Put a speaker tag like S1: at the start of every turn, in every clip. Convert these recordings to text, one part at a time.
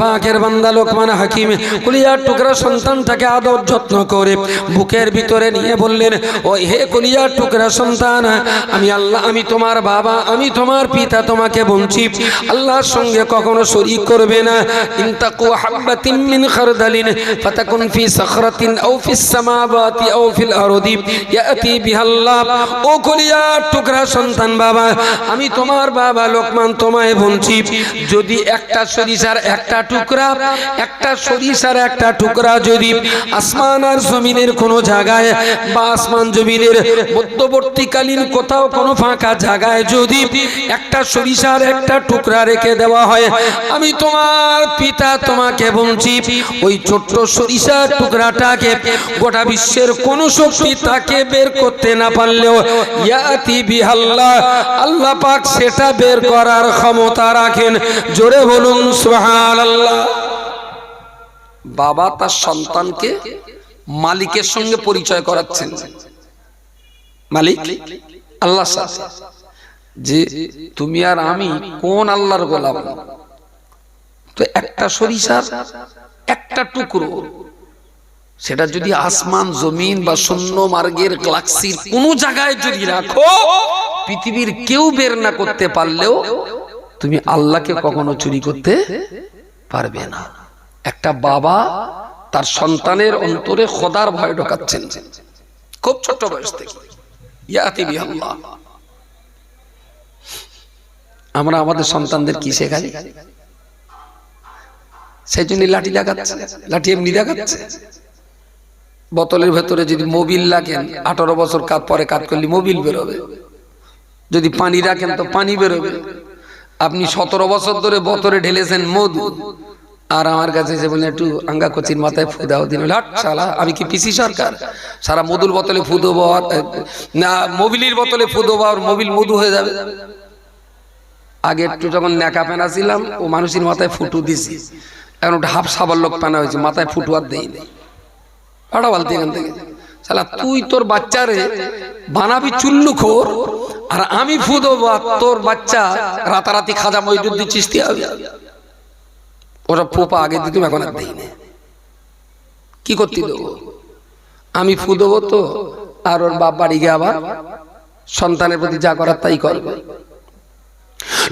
S1: পাকের বান্দা লোকমান হাকিম কুলিয়ার টুকরা সন্তানটাকে আদর যত্ন করে বুকের ভিতরে নিয়ে বললেন, ও হে কুলিয়ার টুকরা সন্তান, আমি আল্লাহ, আমি তোমার বাবা, আমি তোমার পিতা তোমাকে বলছি আল্লাহর সঙ্গে কখনো শরীক করবে না। ইনতাকু হাব্বাতিন মিন খারদালিন ফাতাকুন ফি সাখরাতিন আও ফিস সামাওয়াতি আও ফিল আরদি ইয়াতি বিহাল্লাহ। ও কুলিয়ার টুকরা সন্তান বাবা, আমি তোমার বাবা লোকমান তোমায় বলছি যদি একটা সরিষার একটা টুকরা, একটা সরিষার একটা টুকরা যদি আসমান আর জমিনের কোনো জায়গায় বা আসমান জমিনের মধ্যবর্তীকালীন কোথাও কোনো ফাঁকা জায়গায় যদি একটা সরিষার একটা টুকরা রেখে দেওয়া হয়, আমি তোমার পিতা তোমাকে বলছি, ওই ছোট্ট সরিষার টুকরাটাকে গোটা বিশ্বের কোন শক্তি তাকে বের করতে না পারলেও, ইয়াতি বিহাল্লাহ আল্লাহ পাক সেটা বের করার ক্ষমতা রাখেন। জোরে বলুন বাবা তার সন্তানকে মালিকের সঙ্গে পরিচয় করাচ্ছেন। মালিক? আল্লাহ যে তুমি আর আমি কোন আল্লাহর গোলাম? তো একটা সরিষার একটা টুকরো। সেটা যদি আসমান, জমিন বা শূন্য মার্গের গ্লাক্সির কোন জায়গায় যদি রাখো, পৃথিবীর কেউ বের না করতে পারলেও তুমি আল্লাহকে কখনো চুরি করতে পারবে না। একটা বাবা তার সন্তানের অন্তরে খোদার ভয় ঢোকাচ্ছেন। খুব ছোট বয়স থেকে। আমরা আমাদের সন্তানদের কি শেখাই? সেই জন্য লাঠি লাগাচ্ছে। লাঠি এমনি লাগাচ্ছে বোতলের ভেতরে যদি মোবিল লাগেন আঠারো বছর পরে কাজ করলে মোবিল বেরোবে। যদি পানি রাখেন তো পানি বেরোবে। আপনি সতেরো বছর ধরে বতরে ঢেলেছেন মধু আর আমার কাছে এসে বললেন, একটু আঙ্গা কচির মাথায় ফু দাও দিন। শালা, আমি কি পিসি সরকার? সারা মধুর বোতলে ফু দেবো না, মোবিলের বোতলে ফু দেবো, আর মোবিল মধু হয়ে যাবে। আগে একটু যখন ন্যাকা পেনা ছিলাম, ও মানুষের মাথায় ফুটু দিছি। এখন ওটা হাফ সাবার লোক পেনা হয়েছে, মাথায় ফুটু আর দেই নেই। পাঠা বলতে এখান থেকে। তুই তোর বাচ্চারে বানাবি চুল্লু খোর আর আমি ফুদো তোর বাচ্চা রাতারাতি খাজা চিস্তি হবে ওরা পোপা আগে দিতাম এখন আর দেই না। কি করতে দেবো? আমি ফু দেবো তো, আর ওর বাপ বাড়ি গিয়ে আবার সন্তানের প্রতি যা করার তাই করবে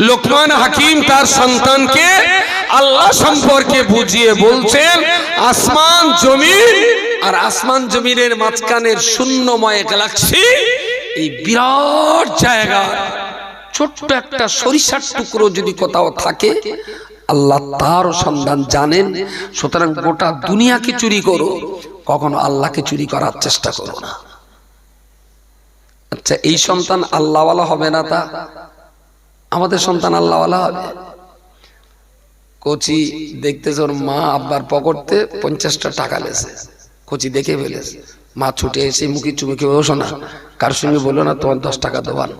S1: লোকমান হাকিম তার সন্তানকে আল্লাহ সম্পর্কে বুঝিয়ে বলছেন, আসমান জমিন আর আসমান জমিনের মাঝখানের শূন্যময় গ্যালাক্সি এই বিরাট জায়গা। ছোট্ট একটা সরিষার টুকরো যদি কোথাও থাকে, আল্লাহ তার সন্ধান জানেন। সুতরাং গোটা দুনিয়াকে চুরি করো, কখনো আল্লাহকে চুরি করার চেষ্টা করো না। আচ্ছা এই সন্তান আল্লাহওয়ালা হবে না তা? আমাদের সন্তান আল্লাহওয়ালা হবে। কচি দেখতেছে ওর মা আব্বার পকড়তে পঞ্চাশটা টাকা লেছে। কচি দেখে ফেলেছে। মা ছুটে এসে মুখে চুমুকে বসো না কার সঙ্গে বলল না, তোমার দশ টাকা দেওয়ান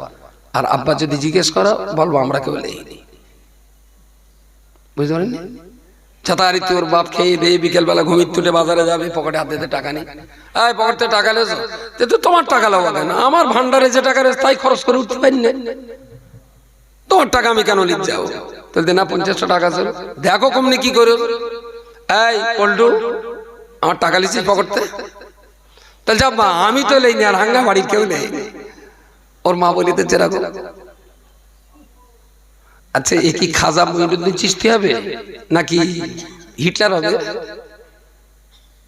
S1: আর আব্বা যদি জিজ্ঞেস করো, বলব, আমরা কেউ লেইনি বুঝতে পারেন? ছাতারি তোর বাপ খেয়ে দিয়ে বিকেল বেলা ঘুমিয়ে তুলে বাজারে যাবে, পকেটে হাতে হাতে টাকা নেই। আয়, পকেটে টাকা লেছো? তো তোমার টাকা লাগবে না আমার ভান্ডারে যে টাকা রয়েছে, তাই খরচ করে উঠতে পারি না। তোমার টাকা আমি কেন লিখ যাও তাহলে না, পঞ্চাশটা টাকা ছিল দেখো কমনি কি করো। এই, পল্টু, আমার টাকা লিছিস পকেটতে তাহলে যা মা, আমি তো লেইনি আর হাঙ্গা বাড়ির কেউ নেই। ওর মা বলিতে যেরকম আচ্ছা এ কি খাজা মহিনুদ্দিন চিস্তি হবে? নাকি হিটলার হবে?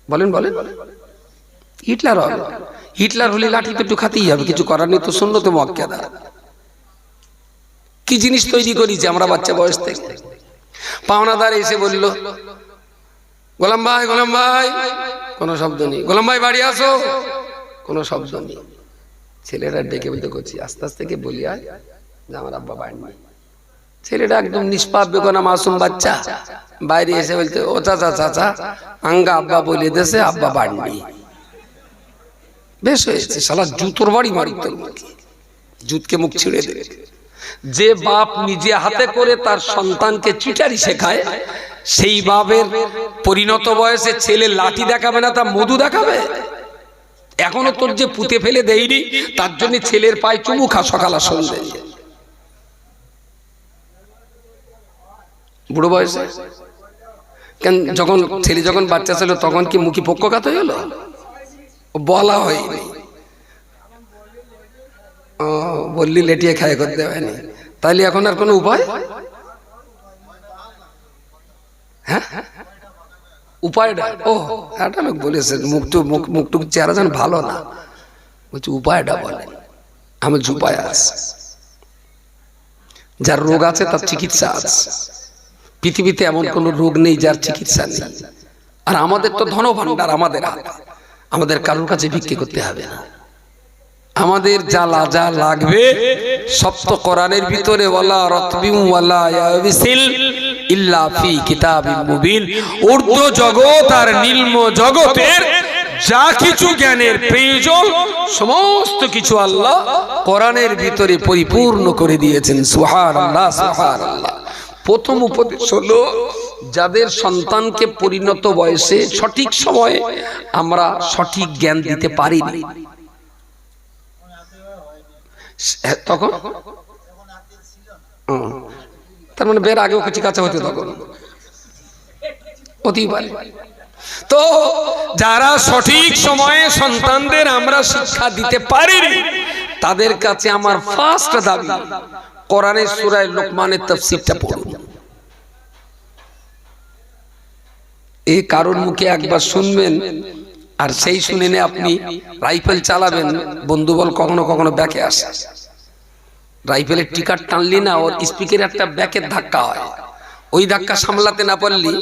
S1: বলেন বলেন। হিটলার হবে। হিটলার হলে লাঠি তো একটু খাতেই হবে, কিছু করার নেই তো শূন্য তো মক্কেদা কি জিনিস তৈরি করেছি আমরা বাচ্চা বয়স থেকে? পাওনাদার এসে বলল, গোলাম ভাই গোলাম ভাই কোনো শব্দ নেই। গোলাম ভাই, বাড়ি আসো। কোনো শব্দ নেই। ছেলেরা ডেকে বলতে করছি আস্তে আস্তে কে বলি, আয়। যে আমার আব্বা বাড়ি নেই। ছেলেটা একদম নিষ্পাপ, বেকনা, মাসুম বাচ্চা। বাইরে এসে বলতে ও চাচা চাচা, আঙ্গা আব্বা বলে দেশে আব্বা বাড়ি নেই। বেশ হয়েছে, শালা জুতোর বাড়ি মারি তোর জুতকে মুখ ছিঁড়ে দেবে যে বাপ নিজে হাতে করে তার সন্তানকে চিটারি শেখায় সেই বাপের পরিণত বয়সে ছেলে লাঠি দেখাবে না, তা মধু দেখাবে? এখনও তোর যে পুঁতে ফেলে দেয়নি তার জন্য ছেলের পায়ে চুমু খা সকাল আর বুড়ো বয়সে? কেন যখন ছেলে যখন বাচ্চা ছিল, তখন কি মুখী পক্ষঘাত হয়ে গেল? বলা হয়নি। ও বললি, লেটিয়ে খায় করতে হয়নি তাহলে এখন আর কোনো উপায়? হ্যাঁ? ও মুখটু মুখ ভালো না। বলছি উপায় যার রোগ আছে, তার চিকিৎসা আছে। পৃথিবীতে এমন কোনো রোগ নেই, যার চিকিৎসা নেই। আর আমাদের তো ধন ভাণ্ডার আমাদের আমাদের কারোর কাছে বিক্রি করতে হবে না। আমাদের যা লাজা লাগবে সপ্ত কোরআনের ভিতরে, ওয়ালা রতবিম, ওয়ালা ইয়াবিসিল। ইল্লা ফি কিতাবিন মুবিন। ঊর্ধ্ব জগৎ আর নিম্ন জগতের যা কিছু জ্ঞানের প্রয়োজন সমস্ত কিছু আল্লাহ কোরআনের ভিতরে পরিপূর্ণ করে দিয়েছেন। সুবহানাল্লাহ সুবহানাল্লাহ। প্রথম উপদেশ হলো যাদের সন্তানকে পরিণত বয়সে সঠিক সময়ে আমরা সঠিক জ্ঞান দিতে পারিনি হ্যাঁ, তখন। তার মানে বের আগেও কিছু কাছে হতে তখন। পারে। তো যারা সঠিক সময়ে সন্তানদের আমরা শিক্ষা দিতে পারিনি, তাদের কাছে আমার ফার্স্ট দাবি কোরআনের সুরায় লোকমানের তফসিরটা পড়ুন। এই কারোর মুখে একবার শুনবেন, আর সেই শুনে আপনি রাইফেল চালাবেন বন্ধু বল কখনো কখনো ব্যাকে আসে। রাইফেলের টিকার টানলি না, ওর স্পিকের একটা ব্যাকের ধাক্কা হয়। ওই ধাক্কা সামলাতে না পারলি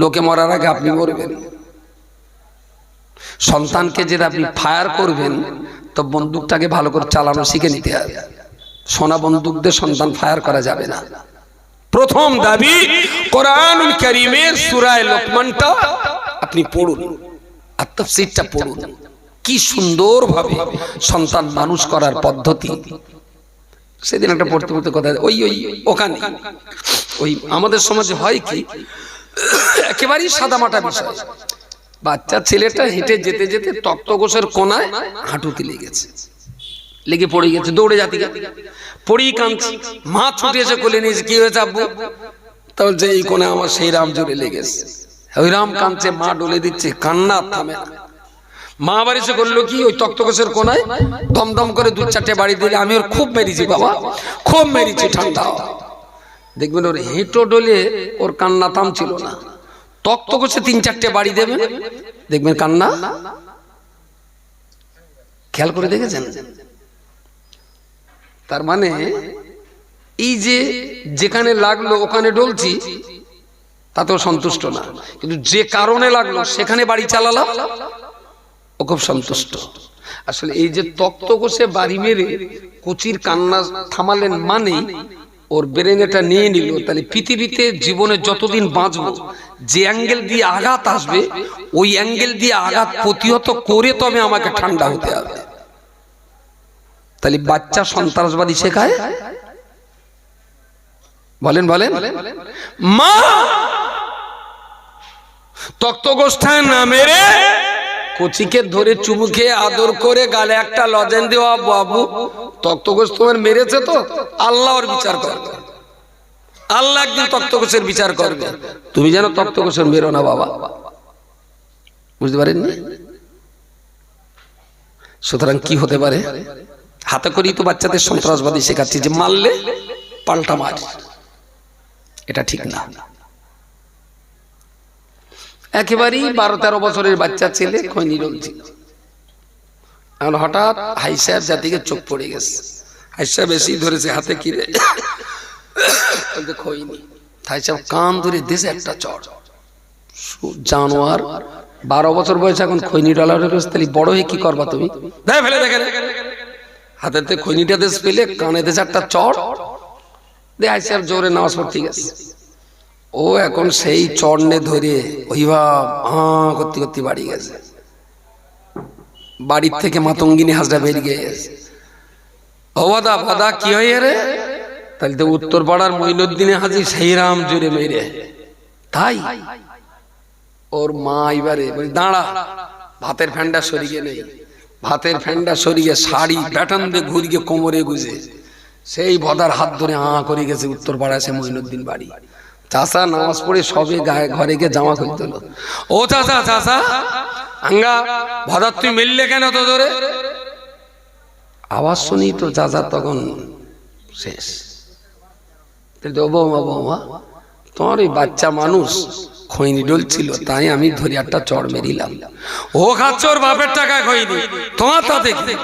S1: লোকে মরার আগে আপনি মরবেন। সন্তানকে যেটা আপনি ফায়ার করবেন, তো বন্দুকটাকে ভালো করে চালানো শিখে নিতে হবে। সোনা বন্দুক দিয়ে সন্তান ফায়ার করা যাবে না। প্রথম দাবি, কোরআনুল করিমের সুরায় লোকমানটা আপনি পড়ুন, আর তাফসীরটা পড়ুন। কি সুন্দরভাবে সন্তান মানুষ করার পদ্ধতি। সেদিন একটা পড়তে পড়তে কথা ওই ওই, ওখানে। ওই আমাদের সমাজে হয় কি, একেবারেই সাদামাটা বিষয়। বাচ্চা ছেলেটা হেঁটে যেতে যেতে তক্তগোষের কোনায় হাঁটুতে লেগেছে। লেগে পড়ে গেছে, দৌড়ে জাতি পড়েই কাঁদছে। মা ছুটে এসে কোলে নিয়েছে কি হয়েছে আব্বু? তাহলে এই কোণে আমার সেই রাম জোরে লেগেছে। ওই রাম কাঁদছে, মা ডলে দিচ্ছে, কান্না থামে না। মা আবার এসে করল কি ওই তক্তকোষের কোনায়? দমদম করে দু চারটে বাড়ি দিলে, আমি ওর খুব মেরেছি বাবা, খুব মেরেছি ঠান্ডা দেখবেন ওর হেঁটো ডলে ওর কান্না থামছিল না। তক্তকোষে তিন চারটে বাড়ি দেবেন দেখবেন কান্না? খেয়াল করে দেখেছেন? তার মানে এই যে যেখানে লাগল, ওখানে ডলছি, তাতেও সন্তুষ্ট না। কিন্তু যে কারণে লাগল, সেখানে বাড়ি চালালাম ও খুব সন্তুষ্ট। আসলে এই যে তক্ত কষে বাড়ি মেরে কুচির কান্না থামালেন মানে ওর ব্রেন এটা নিয়ে নিল। তাহলে পৃথিবীতে জীবনে যতদিন বাঁচবো, যে অ্যাঙ্গেল দিয়ে আঘাত আসবে, ওই অ্যাঙ্গেল দিয়ে আঘাত প্রতিহত করে তবে আমাকে ঠান্ডা হতে হবে। তাহলে বাচ্চা সন্ত্রাসবাদী শেখায়? বলেন বলেন। মা! তক্তগোষ্ঠায় না মেরে কচিকে ধরে চুমুকে আদর করে গালে একটা লজেন দেওয়া, বাবু তক্তগোষ তোমার মেরেছে তো? আল্লাহ ওর বিচার করবে আল্লাহ একদিন তক্তগোষের বিচার করবে। তুমি যেন তক্তগোষের মেরো না, বাবা। বুঝতে পারেননি? সুতরাং কি হতে পারে? হাতে করেই তো বাচ্চাদের সন্ত্রাসবাদী শেখাচ্ছি যে মারলে পাল্টা মার। এটা ঠিক না। একেবারেই বারো তেরো বছরের বাচ্চা ছেলে, খৈনি ছিল এখন হঠাৎ হাই সাহেব জাতিকে চোখ পড়ে গেছে। হাই সাহেব বেশি ধরেছে হাতে কিরে খৈনি। হাই কান ধরে দেশে একটা সু- জানোয়ার, বারো বছর বয়সে এখন খৈনি ডলার তাহলে বড় হয়ে কি করবা তুমি? ফেলে, দেখে হাতেতে খৈনিটা দেশ পেলে, কানে দেশে একটা চড় দে হাই সাহেব জোরে নামাজ পড়তে গেছে। ও এখন সেই চড়নে ধরে অভিভাব, হাঁ, করতে করতে বাড়ি গেছে। বাড়ির থেকে মাতঙ্গিনী হাজরা বেরিয়ে গেছে। ও বাদা কি হয় রে? তাহলে তো উত্তর পাড়ার মইনুদ্দিনে হাজি সেই রাম জুড়ে মেরে। তাই? ওর মা এবারে দাঁড়া, ভাতের ফ্যান্ডা সরিয়ে নেই। ভাতের ফ্যান্ডা সরিয়ে শাড়ি ব্যাটন দিয়ে ঘুরিয়ে কোমরে গুজে। সেই ভদার হাত ধরে আঁ করে গেছে উত্তর পাড়ায় সে মইনুদ্দিন বাড়ি। চাষা নামাজ পড়ে সবে গায়ে ঘরে গিয়ে জামা হলো। ও চাষা চাষা, আঙ্গা ভদার তুই মিললে কেন তো ধরে আওয়াজ শুনি তো চাচা তখন শেষ। তোমার ওই বাচ্চা মানুষ খৈনি ডলছিল তাই আমি ধরে একটা চড় মেরিলাম। ও খাচ্ছে ওর বাপের টাকা খৈনি, তোমার তাতে কি?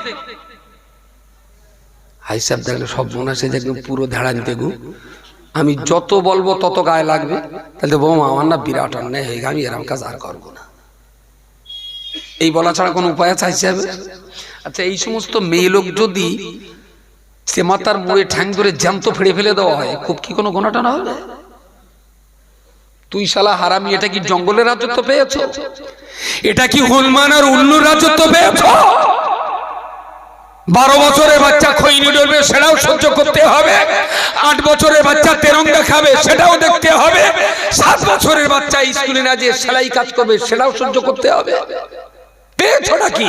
S1: হাই সাহেব দেখলে, সব মনে যে একদম পুরো ধাড়ানিতে গু। আমি যত বলব তত গায়ে লাগবে। তাহলে বৌমা, আমার না বিরাট অন্যায় হয়ে আমি এরম কাজ আর করব না। এই বলা ছাড়া কোনো উপায় আছে হিসাবে আচ্ছা এই সমস্ত মেয়ে লোক যদি সে মাতার মোড়ে ঠ্যাং ধরে জ্যান্ত ফেড়ে ফেলে দেওয়া হয়, খুব কি কোনো গোনাটা না হবে? তুই শালা হারামি, এটা কি জঙ্গলের রাজত্ব পেয়েছ? এটা কি হনুমান আর উল্লুর রাজত্ব পেয়েছ? বারো বছরের বাচ্চা খৈনি ডলবে, সেটাও সহ্য করতে হবে। আট বছরের বাচ্চা তেরঙ্গা খাবে, সেটাও দেখতে হবে। সাত বছরের বাচ্চা স্কুলে না যে সেলাই কাজ করবে, সেটাও সহ্য করতে হবে। পেয়েছ নাকি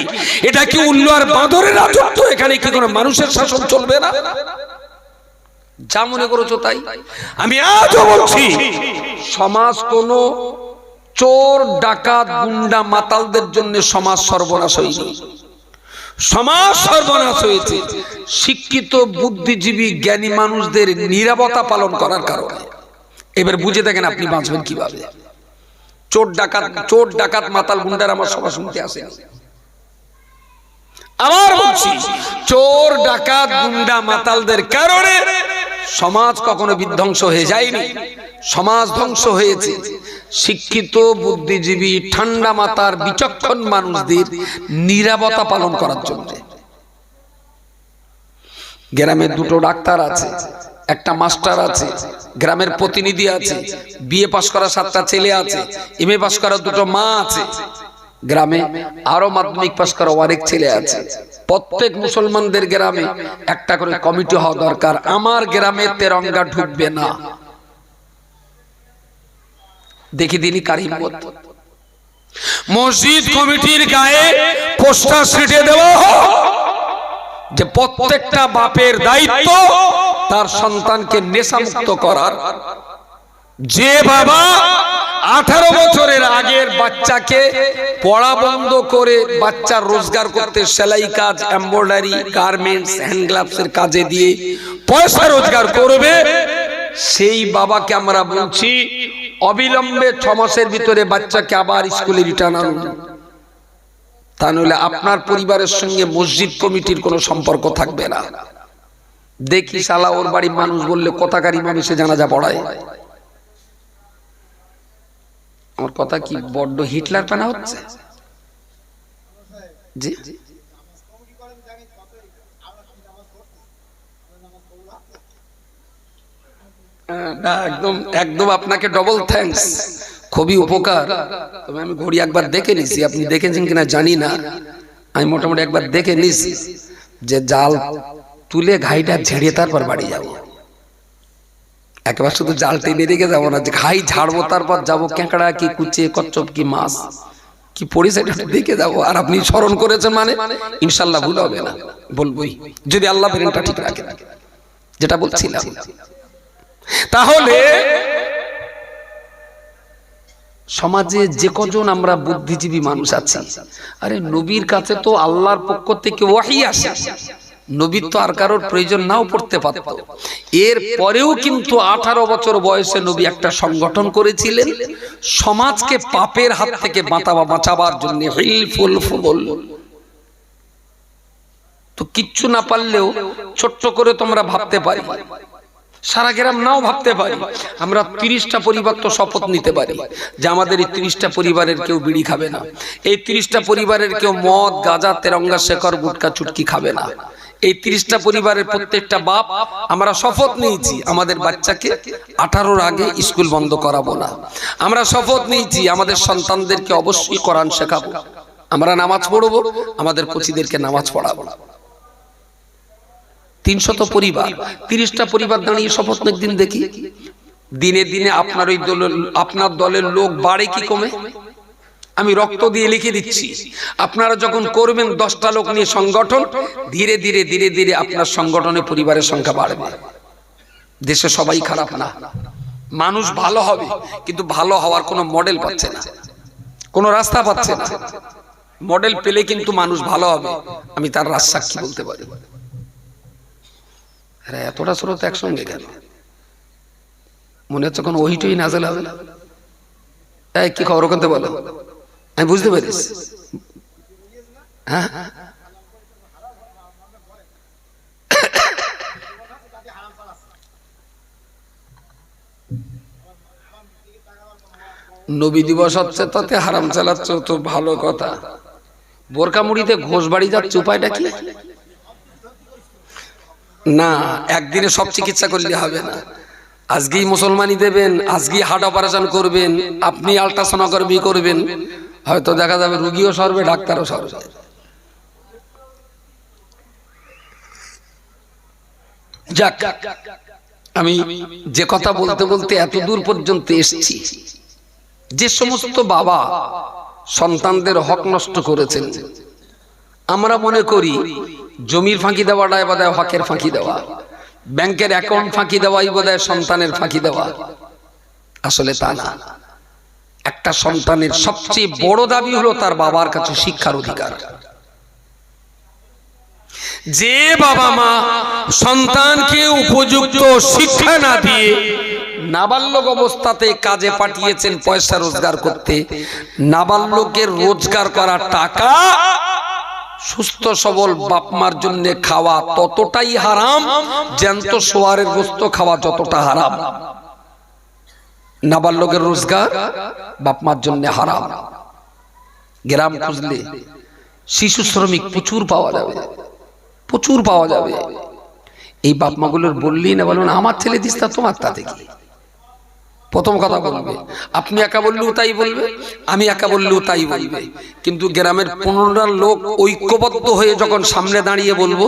S1: এটা কি উল্লু আর বাঁদরের রাজত্ব? এখানে কি কোনো মানুষের শাসন চলবে না? যা মনে করেছ তাই। আমি আজও বলছি, সমাজ কোন চোর, ডাকাত, গুন্ডা, মাতালদের জন্য সমাজ সর্বনাশ হয়নি। সমাজ সর্বনাশ হয়েছে। শিক্ষিত, বুদ্ধিজীবী, জ্ঞানী মানুষদের নিরাপত্তা পালন করার কারণে। এবার বুঝে দেখেন আপনি বাঁচবেন কীভাবে। চোর ডাকাত চোর ডাকাত মাতাল গুন্ডার আমার সভা শুনতে আসে আমার বলছি, চোর, ডাকাত, গুন্ডা, মাতালদের কারণে সমাজ কখনো বিধ্বংস হয়ে যায়নি। সমাজ ধ্বংস হয়েছে। শিক্ষিত, বুদ্ধিজীবী, ঠান্ডা মাতার বিচক্ষণ মানুষদের নিরাপত্তা পালন করার জন্য। গ্রামে দুটো ডাক্তার আছে, একটা মাস্টার আছে, গ্রামের প্রতিনিধি আছে, বিএ পাশ করা সাতটা ছেলে আছে, এম এ পাশ করা দুটো মা আছে। গ্রামে আরও মাধ্যমিক পাশ করা অনেক ছেলে আছে। প্রত্যেক মুসলমানদের গ্রামে একটা করে কমিটি হওয়া দরকার। আমার গ্রামে তেরঙ্গা ঢুকবে না। দেখি দিনই কার হিম্মত। মসজিদ কমিটির গায়ে পোস্টার ছিটে দেওয়া যে প্রত্যেকটা বাপের দায়িত্ব তার সন্তানকে নেশামুক্ত করার। যে বাবা আঠারো বছরের আগের বাচ্চাকে পড়া বন্ধ করে বাচ্চার রোজগার করতে সেলাই কাজ এম্ব্রয়ডারি গার্মেন্টস হ্যান্ড গ্লাভসের কাজে দিয়ে পয়সা রোজগার করবে, সেই বাবাকে আমরা বলছি, অবিলম্বে ছ মাসের ভিতরে বাচ্চাকে আবার স্কুলে রিটার্ন আনুন তা নইলে আপনার পরিবারের সঙ্গে মসজিদ কমিটির কোনো সম্পর্ক থাকবে না। দেখি শালা, ওর বাড়ির মানুষ বললে কথাকার এসে জানাজা পড়ায়। আমার কথা কি বড্ড হিটলার পানা হচ্ছে? জি। আহ, না একদম একদম আপনাকে ডবল খুবই উপকার। তবে আমি ঘড়ি একবার দেখে আপনি দেখেছেন কিনা জানি না। আমি মোটামুটি একবার দেখে যে জাল তুলে ঘাইটা ঝেড়ে তারপর বাড়ি যাব। একবার শুধু জাল টেনে রেখে যাব না, যে ঘাই ঝাড়বো, তারপর যাব ক্যাঁকড়া কি, কুচে কচ্ছপ কি, মাছ কি এটা দেখে যাব। আর আপনি স্মরণ করেছেন মানে? ইনশাল্লাহ ভুল হবে না, বলবোই। যদি আল্লাহ ব্রেনটা ঠিক রাখে, যেটা বলছিলাম। তাহলে সমাজে যে কজন আমরা বুদ্ধিজীবী মানুষ আছি, আরে নবীর কাছে তো আল্লাহর পক্ষ থেকে ওয়াহি আসে। নবীর তো আর কারোর প্রয়োজন নাও পড়তে পারত। এর পরেও কিন্তু আঠারো বছর বয়সে নবী একটা সংগঠন করেছিলেন, সমাজকে পাপের হাত থেকে বাঁচাবা, বাঁচাবার জন্য তো কিচ্ছু না পারলেও ছোট্ট করে তোমরা ভাবতে পারি। সারা গ্রাম নাও ভাবতে পারি। আমরা তিরিশটা পরিবার তো শপথ নিতে পারি যে আমাদের এই তিরিশটা পরিবারের কেউ বিড়ি খাবে না। এই তিরিশটা পরিবারের কেউ মদ, গাঁজা, তেরঙ্গা, শেখর, গুটকা, চুটকি খাবে না। এই তিরিশটা পরিবারের প্রত্যেকটা বাপ আমরা শপথ নিয়েছি আমাদের বাচ্চাকে আঠারোর আগে স্কুল বন্ধ করাবো না। আমরা শপথ নিয়েছি আমাদের সন্তানদেরকে অবশ্যই কোরআন শেখাবো। আমরা নামাজ পড়ব, আমাদের কচিদেরকে নামাজ পড়াবো। তিনশত পরিবার, তিরিশটা পরিবার দাঁড়িয়ে শপথ একদিন দেখি। দিনে দিনে আপনার ওই দলের, আপনার দলের লোক বাড়ে কি কমে? আমি রক্ত দিয়ে লিখে দিচ্ছি। আপনারা যখন করবেন দশটা লোক নিয়ে সংগঠন, ধীরে ধীরে ধীরে ধীরে আপনার সংগঠনে পরিবারের সংখ্যা বাড়বে। দেশে সবাই খারাপ না। মানুষ ভালো হবে, কিন্তু ভালো হওয়ার কোনো মডেল পাচ্ছে না। কোনো রাস্তা পাচ্ছে না। মডেল পেলে কিন্তু মানুষ ভালো হবে। আমি তার রাজসাক্ষী বলতে পারি। আরে, এতটা স্রোত একসঙ্গে কেন? মনে হচ্ছে কোনো ওইটই নাজেল হবে। না কি খবর করতে বলো? আমি বুঝতে পারিস হ্যাঁ? নবী দিবস হচ্ছে তাতে হারাম চালাচ্ছ তো ভালো কথা। বোরকা মুড়িতে ঘোষ বাড়ি যাচ্ছে, উপায়টা কি? না, একদিনে সব চিকিৎসা করলে হবে না। আজকেই মুসলমানি দেবেন, আজকেই হার্ট অপারেশন করবেন, আপনি আলট্রাসোনোগ্রাফি করবেন। হয়তো দেখা যাবে রুগীও সরবে, ডাক্তারও সরবে। আমি যে কথা বলতে বলতে এত দূর পর্যন্ত এসেছি। যে সমস্ত বাবা সন্তানদের হক নষ্ট করেছেন, আমরা মনে করি জমির ফাঁকি দেওয়াটাই বোধ হকের ফাঁকি দেওয়া, ব্যাংকের অ্যাকাউন্ট ফাঁকি দেওয়াই বোধ সন্তানের ফাঁকি দেওয়া। আসলে তা না। একটা সন্তানের সবচেয়ে বড় দাবি হলো তার বাবার কাছে শিক্ষার অধিকার। যে বাবা মা সন্তানকে উপযুক্ত শিক্ষা না দিয়ে নাবালক অবস্থাতে কাজে পাঠিয়েছেন পয়সা রোজগার করতে, নাবালকের রোজগার করা টাকা সুস্থ, সবল বাপমার জন্য খাওয়া ততটাই হারাম, জ্যান্ত সোয়ারের গোস্ত খাওয়া যতটা হারাম। নাবালকের রোজগার বাপমার জন্য হারাম। গ্রাম খুঁজলে শিশু শ্রমিক প্রচুর পাওয়া যাবে, প্রচুর পাওয়া যাবে। এই বাপ মাগুলোর বললেই না বলুন আমার ছেলে দিস তা তোমার তাতে কি? প্রথম কথা বলবে, আপনি একা বললেও তাই বলবে, আমি একা বললেও তাই বলবে। কিন্তু গ্রামের পনেরোটা লোক ঐক্যবদ্ধ হয়ে যখন সামনে দাঁড়িয়ে বলব,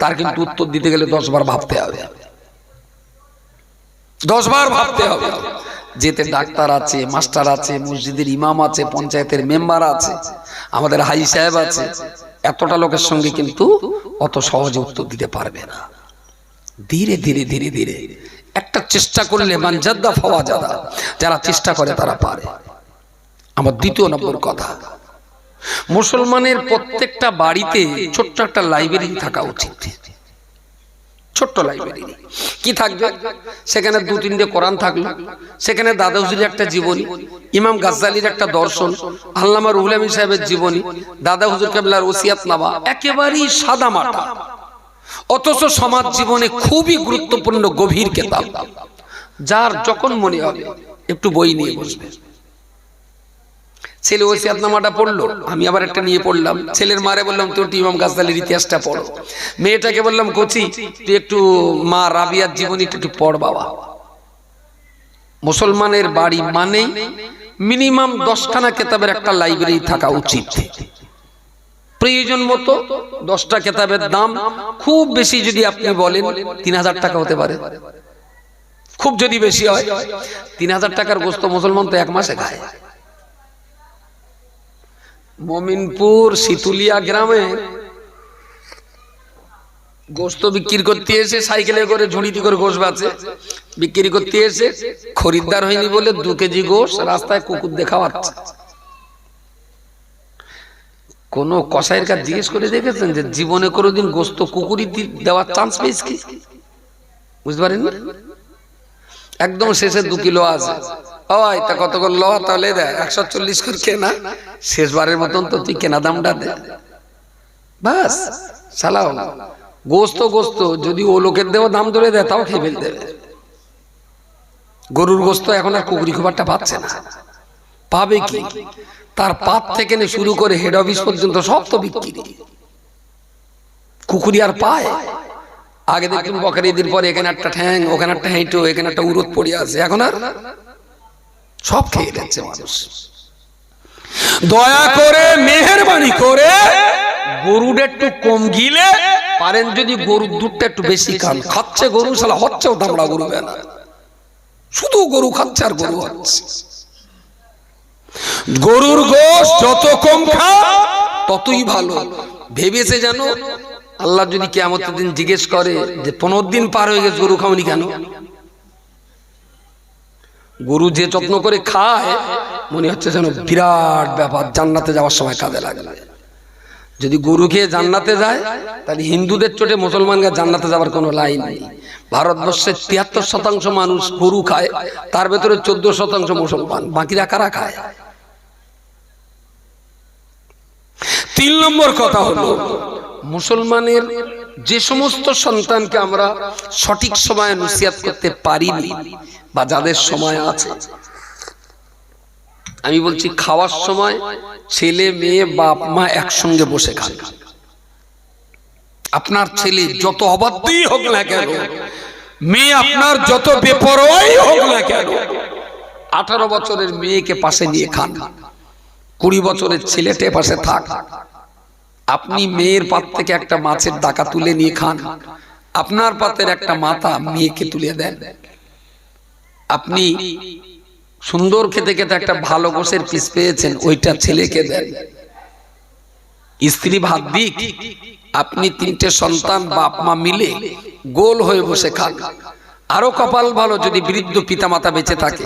S1: তার কিন্তু উত্তর দিতে গেলে দশ বার ভাবতে হবে। দশ বার ভাবতে হবে। যেতে ডাক্তার আছে, মাস্টার আছে, মসজিদের ইমাম আছে, পঞ্চায়েতের মেম্বার আছে, আমাদের হাই সাহেব আছে, এতটা লোকের সঙ্গে কিন্তু অত সহজে উত্তর দিতে পারবে না। ধীরে ধীরে ধীরে ধীরে একটা চেষ্টা করলে মানজাদ্দা ফাওয়া যাদা যারা চেষ্টা করে তারা পারে। আমার দ্বিতীয় নম্বর কথা, মুসলমানের প্রত্যেকটা বাড়িতে ছোট্ট একটা লাইব্রেরি থাকা উচিত। ছোট্ট লাইব্রেরি কি থাকবে? সেখানে দু তিনটে কোরআন থাকল। সেখানে দাদা হুজুরের একটা জীবনী, ইমাম গাজ্জালির একটা দর্শন আল্লামা রুহুল আমিন সাহেবের জীবনী দাদা হুজুর কেবলার ওসিয়াত নামা, একেবারেই সাদা মাটা। অথচ সমাজ জীবনে খুবই গুরুত্বপূর্ণ গভীর কেতাব, যার যখন মনে হবে, একটু বই নিয়ে বসবে। ছেলে ওসিয়াত নামাটা পড়ল। আমি আবার একটা নিয়ে পড়লাম। ছেলের মারে বললাম, তোর ইমাম গাছদালির ইতিহাসটা পড়ো। মেয়েটাকে বললাম, কচি, তুই একটু মা রাবিয়ার জীবনী একটু পড় বাবা। মুসলমানের বাড়ি মানেই মিনিমাম দশখানা কেতাবের একটা লাইব্রেরি থাকা উচিত। প্রয়োজন মতো দশটা কেতাবের দাম খুব বেশি যদি আপনি বলেন, তিন হাজার টাকা হতে পারে। খুব যদি বেশি হয়, তিন হাজার টাকার গোস্ত মুসলমান তো এক মাসে খায়। মমিনপুর শীতুলিয়া গ্রামে গোস্ত বিক্রি করতে এসে সাইকেলে করে ঝুড়িতে করে গোস বাঁচে বিক্রি করতে এসে খরিদ্দার হয়নি বলে দু কেজি গোস রাস্তায় কুকুর দেখাওয়াচ্ছে কোন কসাইয়ের কাছে জিজ্ঞেস করে দেখেছেন যে জীবনে কোনোদিন গোস্ত কুকুরি দেওয়ার চান্স পেয়েছে বুঝতে পারেন একদম শেষে দু কিলো আছে। কত করে লওয়া তাহলে দেয়? একশো চল্লিশ করে কেনা। শেষবারের মতন তো তুই কেনা দামটা দে। বাস, সালাও। গোস্ত গোস্ত। যদি ও লোকের দাম ধরে দেয়, তাও খেয়ে ফেল দেবে গরুর গোস্ত এখন আর কুকুরি খুবারটা পাচ্ছে না। পাবে কি? তার পাত থেকে শুরু করে হেড অফিস পর্যন্ত সব তো বিক্রি। কুকুরি আর পায়। আগে দেখুন বকারি দিন পরে এখানে একটা ঠ্যাং, ওখানে একটা হেঁটো, এখানে একটা উরত পড়ে আছে। এখন আর সব খেয়ে যাচ্ছে মানুষ। দয়া করে, মেহরবানি করে গরুটা একটু কম গিলে, পারেন যদি গরুর দুধটা একটু বেশি খান। খাচ্ছে গরু সালা হচ্ছেও দামড়া গরু না শুধু গরু খাচ্ছে আর গরু হচ্ছে। গরুর গোশ যত কম খা, ততই ভালো। ভেবেছে যেন আল্লাহ যদি কেমন দিন জিজ্ঞেস করে যে পনেরো দিন পার হয়ে গেছে, গরু খাওনি কেন? গরু যে যত্ন করে খায়, মনে হচ্ছে যেন বিরাট ব্যাপার, জান্নাতে যাওয়ার সময় কাজে লাগবে। যদি গরু খেয়ে জান্নাতে যায়, তাহলে হিন্দুদের চোটে মুসলমানকে জান্নাতে যাওয়ার কোনো লাইন নেই। ভারতবর্ষের তিয়াত্তর শতাংশ মানুষ গরু খায়, তার ভেতরে চোদ্দ শতাংশ মুসলমান। বাকিরা কারা খায়? তিন নম্বর কথা হলো, মুসলমানের যে সমস্ত সন্তানকে আমরা সঠিক সময়ে নসিয়াত করতে পারিনি বা যাদের সময় আছে, আমি বলছি খাওয়ার সময় ছেলে, মেয়ে, বাপ, মা একসঙ্গে বসে খান। আপনার ছেলে যত অবাধ্যই হোক না কেন, মেয়ে আপনার যত বেপরোয়াই হোক না কেন, আঠারো বছরের মেয়েকে পাশে নিয়ে খান। কুড়ি বছরের ছেলেটে পাশে থাক। আপনি মেয়ের পাত থেকে একটা মাছের ডাকা তুলে নিয়ে খান। আপনার পাতের একটা মাথা মেয়েকে তুলে দেন। আপনি সুন্দর খেতে খেতে একটা ভালো গোসের পিস পেয়েছেন ওইটা ছেলেকে দেন। স্ত্রী ভাত দিক আপনি তিনটে সন্তান বাপ মা মিলে গোল হয়ে বসে খান। আরও কপাল ভালো যদি বৃদ্ধ পিতামাতা বেঁচে থাকে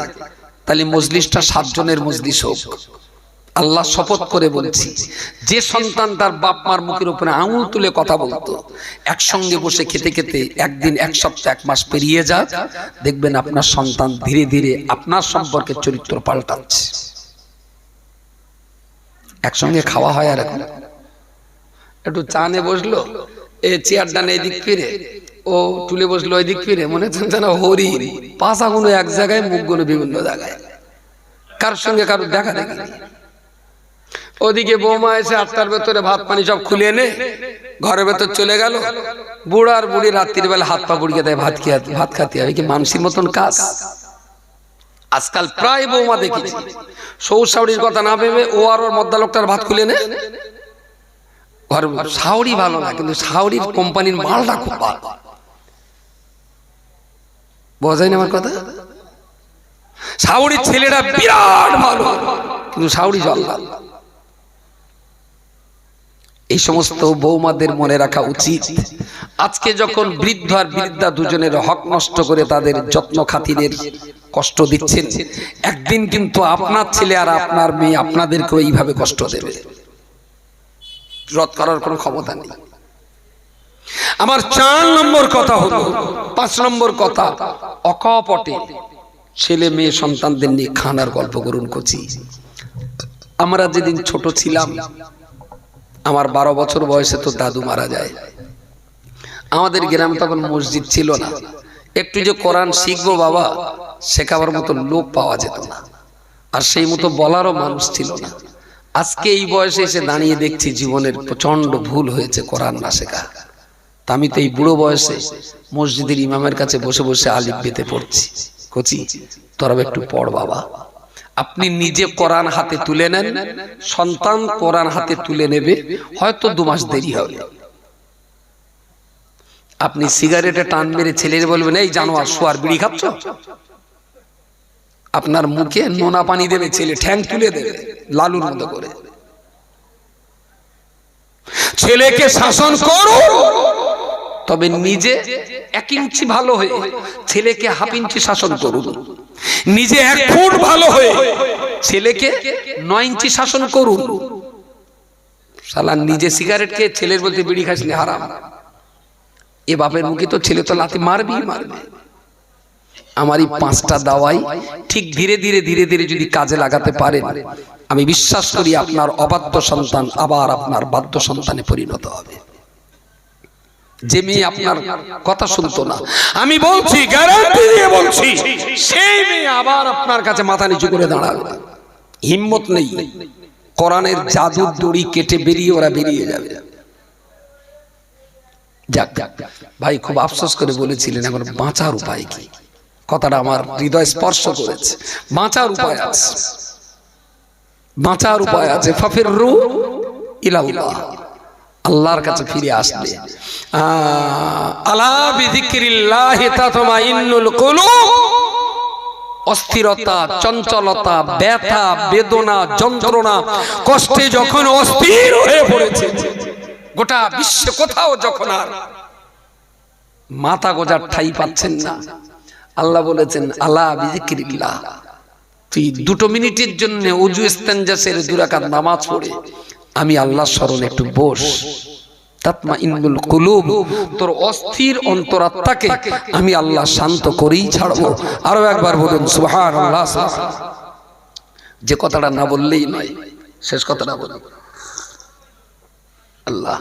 S1: তাহলে মজলিসটা সাতজনের মজলিস হোক। আল্লাহ শপথ করে বলছি, যে সন্তান তার বাপ মার মুখের উপরে আঙুল তুলে কথা বলতো, একসঙ্গে বসে খেতে খেতে একদিন এক সপ্তাহ এক মাস পেরিয়ে যাক, দেখবেন আপনার সন্তান ধীরে ধীরে আপনার সম্পর্কে চরিত্র পাল্টাচ্ছে। একসঙ্গে খাওয়া হয় আর এখন। একটু চানে বসল, এ চেয়ার ডানে এদিক ফিরে, ও তুলে বসল ওই দিক ফিরে, মনে হচ্ছে যেন হরি পাশাগুলো এক জায়গায় মুখগুলো বিভিন্ন জায়গায়। কারোর সঙ্গে কারোর দেখা দেখি ওদিকে বৌমা এসে আটটার ভেতরে ভাত পানি সব খুলে এনে ঘরের ভেতর চলে গেল। বুড়ার বুড়ি রাত্রির বেলা হাত পা বুড়িয়ে দেয়, ভাত খেয়ে ভাত খাতে হবে। কি মানুষের মতন কাজ? আজকাল প্রায় বৌমা দেখেছি। সৌসাউরির কথা না ভেবে ও আর ওর মদ্দা লোকটার ভাত খুলে নে। ঘর সাউরি ভালো না, কিন্তু সাউরির কোম্পানির মালটা খুব ভালো। বোঝা যায় না আমার কথা? সাউরির ছেলেরা বিরাট ভালো, কিন্তু সাউরি জল্লাল এই সমস্ত বৌমাদের মনে রাখা উচিত। আজকে যখন বৃদ্ধ আর বৃদ্ধা দুজনের হক নষ্ট করে তাদের যত্ন খাতিরের কষ্ট দিচ্ছেন, একদিন কিন্তু আপনার ছেলে আর আপনার মেয়ে আপনাদেরকেও এইভাবে কষ্ট দেবে। রদ করার কোনো ক্ষমতা নেই। আমার চার নম্বর কথা হলো, পাঁচ নম্বর কথা, অকপটে ছেলে মেয়ে সন্তানদের নিয়ে খানার গল্প করুন কচি। আমরা যেদিন ছোট ছিলাম আমার বারো বছর বয়সে তো দাদু মারা যায়। আমাদের গ্রামে তখন মসজিদ ছিল না। একটু যে কোরআন শিখব বাবা, শেখাবার মতো লোক পাওয়া যেত না। আর সেই মতো বলারও মানুষ ছিল না। আজকে এই বয়সে এসে দাঁড়িয়ে দেখছি জীবনের প্রচণ্ড ভুল হয়েছে কোরআন না শেখা। তা আমি তো এই বুড়ো বয়সে মসজিদের ইমামের কাছে বসে বসে আলিফ বেতে পড়ছি। কচি, তোরা একটু পড় বাবা। আপনি নিজে কোরআন হাতে তুলে নেন, সন্তান কোরআন হাতে তুলে নেবে, হয়তো দু মাস দেরি হবে। আপনি সিগারেটে টান মেরে ছেলের বলবেন, এই জানোয়ার, শোয়ার বিড়ি খাচ্ছ? আপনার মুখে নোনা পানি দেবে, ছেলে ঠ্যাং তুলে দেবে, লালুর মতো করে। ছেলেকে শাসন করো তবে নিজে এক ইঞ্চি ভালো হয়ে ছেলেকে হাফ ইঞ্চি শাসন করুন। নিজে এক ফুট ভালো হয়ে ছেলেকে নয় ইঞ্চি শাসন করুন। সালা নিজে সিগারেট খেয়ে ছেলের বলতে বিড়ি খাসনি হারাম। এ বাপের মুখে তো ছেলে তো লাথি মারবি মারবে। আমার এই পাঁচটা দাওয়াই ঠিক ধীরে ধীরে ধীরে ধীরে যদি কাজে লাগাতে পারেন, আমি বিশ্বাস করি আপনার অবাধ্য সন্তান আবার আপনার বাধ্য সন্তানে পরিণত হবে। যে মেয়ে আপনার কথা শুনতো না। আমি বলছি গ্যারান্টি দিয়ে বলছি, সেই মেয়ে আবার আপনার কাছে মাথা নিচু করে দাঁড়াবে। হিম্মত নেই। কোরআনের জাদুর দড়ি কেটে বেরিয়ে ওরা বেরিয়ে যাবে। যাক যাক ভাই, খুব আফসোস করে বলেছিলেন, এখন বাঁচার উপায় কি? কথাটা আমার হৃদয় স্পর্শ করেছে। বাঁচার উপায় আছে। বাঁচার উপায় আছে। ফাফির রু ইলাউল্লাহ আল্লাহর কাছে ফিরে আসলে। কুলুব। অস্থিরতা চঞ্চলতা ব্যথা বেদনা যন্ত্রণা কষ্টে যখন অস্থির হয়ে পড়েছে গোটা বিশ্বে কোথাও যখন আর মাথা গোজার ঠাই পাচ্ছেন না। আল্লাহ বলেছেন আল্লাহ বিজিকিরিল্লাহ তুই দুটো মিনিটের জন্য উজু ইস্তেঞ্জা সেরে দুরাকাত নামাজ পড়ে। আমি আল্লাহ স্মরণ একটু বস। ইন্দুল তোর অস্থির অন্তরাত্মাকে আমি আল্লাহ শান্ত করেই ছাড়বো। আরও একবার বলুন যে কথাটা না বললেই নয়, শেষ কথাটা বলুন। আল্লাহ।